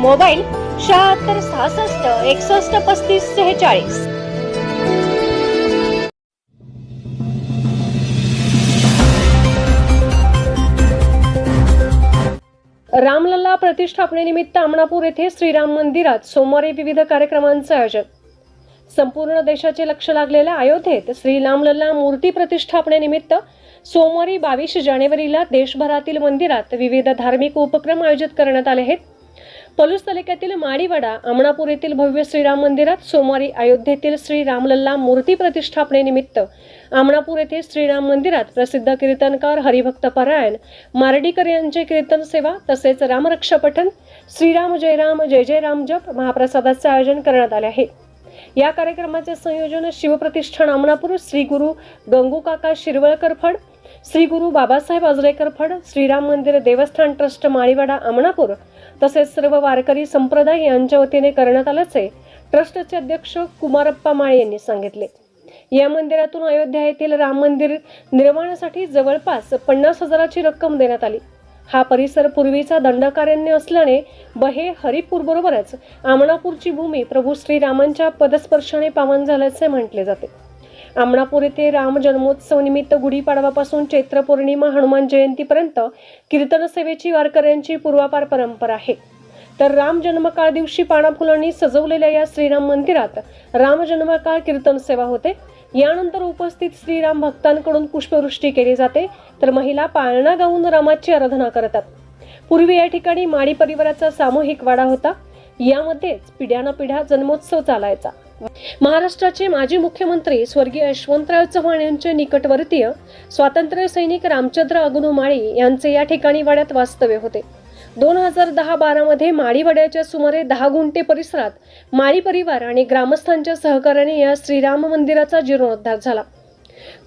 Mobile शहात्तर सहासष्ट एकसष्ट पस्तीस सेहेचाळीस. रामलल्ला प्रतिष्ठापनेनिमित्त अमणापूर येथे श्रीराम मंदिरात सोमवारी विविध कार्यक्रमांचं आयोजन. संपूर्ण देशाचे लक्ष लागलेल्या अयोध्येत श्री रामलल्ला मूर्ती प्रतिष्ठापनेनिमित्त सोमवारी बावीस जानेवारीला देशभरातील मंदिरात विविध धार्मिक उपक्रम आयोजित करण्यात आले आहेत. पलूस तालुक्यातील माडीवाडा अमणापूर येथील भव्य श्रीराम मंदिरात सोमवारी अयोध्येतील श्री रामलल्ला मूर्ती प्रतिष्ठापनेनिमित्त अमणापूर येथे श्रीराम मंदिरात प्रसिद्ध कीर्तनकार हरिभक्त परायण मारडीकर यांचे कीर्तन सेवा तसेच रामरक्षा पठण श्रीराम जय राम जय जय राम जप महाप्रसादाचे आयोजन करण्यात आले आहे. या कार्यक्रमाचे संयोजन शिवप्रतिष्ठान अमणापूर श्री गुरु गंगू काका शिरवळकर फड श्री गुरु बाबासाहेब आजरेकर फड श्रीराम मंदिर देवस्थान ट्रस्ट माळीवाडा अमणापूर तसेच सर्व वारकरी संप्रदाय यांच्या वतीने करण्यात आल्याचे ट्रस्टचे अध्यक्ष कुमारप्पा माळे यांनी सांगितले. या मंदिरातून अयोध्या येथील राम मंदिर निर्माणासाठी जवळपास पन्नास हजाराची रक्कम देण्यात आली. हा परिसर पूर्वीचा दंडकारण्य असल्याने बहे हरिपूर बरोबरच आमणापूरची भूमी प्रभू श्रीरामांच्या पदस्पर्शाने पावन झाल्याचे म्हटले जाते. आमणापूर येथे राम जन्मोत्सव निमित्त गुढीपाडवापासून चैत्र पौर्णिमा हनुमान जयंतीपर्यंत कीर्तन सेवेची वारकऱ्यांची पूर्वापार परंपरा आहे. तर राम जन्मकाळ दिवशी पाणाफुलांनी सजवलेल्या या श्रीराम मंदिरात राम जन्मकाळ कीर्तन सेवा होते. यानंतर उपस्थित श्रीराम भक्तांकडून पुष्पवृष्टी केली जाते. तर महिला पाळणा गाऊन रामाची आराधना करतात. पूर्वी या ठिकाणी माडी परिवाराचा सामूहिक वाडा होता. यामध्येच पिढ्यानपिढ्या जन्मोत्सव चालायचा. महाराष्ट्राचे माजी मुख्यमंत्री स्वर्गीय यशवंतराव चव्हाण यांचे निकटवर्तीय स्वातंत्र्य सैनिक रामचंद्र अगनू माळी यांचे या ठिकाणी वाड्यात वास्तव्य होते. दोन हजार दहा बारामध्ये माळीवाड्याच्या सुमारे दहा गुंठे परिसरात माळी परिवार आणि ग्रामस्थांच्या सहकार्याने या श्रीराम मंदिराचा जीर्णोद्धार झाला.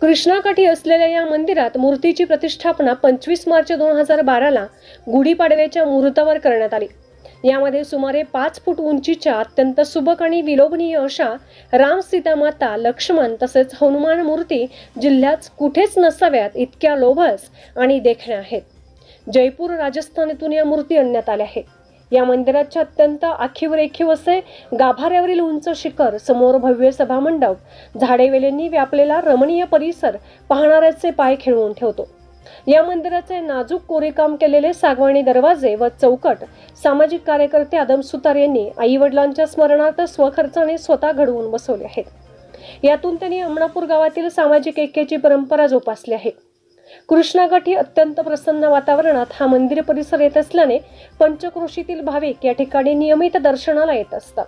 कृष्णाकाठी असलेल्या या मंदिरात मूर्तीची प्रतिष्ठापना पंचवीस मार्च दोन हजार बाराला गुढीपाडव्याच्या मुहूर्तावर करण्यात आली. यामध्ये सुमारे पाच फूट उंचीच्या अत्यंत सुबक आणि विलोभनीय अशा राम सीता माता लक्ष्मण तसेच हनुमान मूर्ती जिल्ह्यात कुठेच नसाव्यात इतक्या लोभस आणि देखण्या आहेत. जयपूर राजस्थानातून या मूर्ती आणण्यात आल्या आहेत. या मंदिराच्या अत्यंत आखीव रेखीव असे गाभाऱ्यावरील उंच शिखर समोर भव्य सभामंडप झाडेवेलींनी व्यापलेला रमणीय परिसर पाहणाऱ्याचे पाय खेळवून ठेवतो. या मंदिराचे नाजूक कोरीकाम केलेले सागवाणी दरवाजे व चौकट सामाजिक कार्यकर्ते आदम सुतार यांनी आई वडिलांच्या स्मरणार्थ स्वखर्चाने स्वतः घडवून बसवले आहेत. यातून त्यांनी अमणापूर गावातील सामाजिक ऐक्याची परंपरा जोपासली आहे. कृष्णाकाठी अत्यंत प्रसन्न वातावरणात हा मंदिर परिसर येत असल्याने पंचक्रोशीतील भाविक या ठिकाणी नियमित दर्शनाला येत असतात.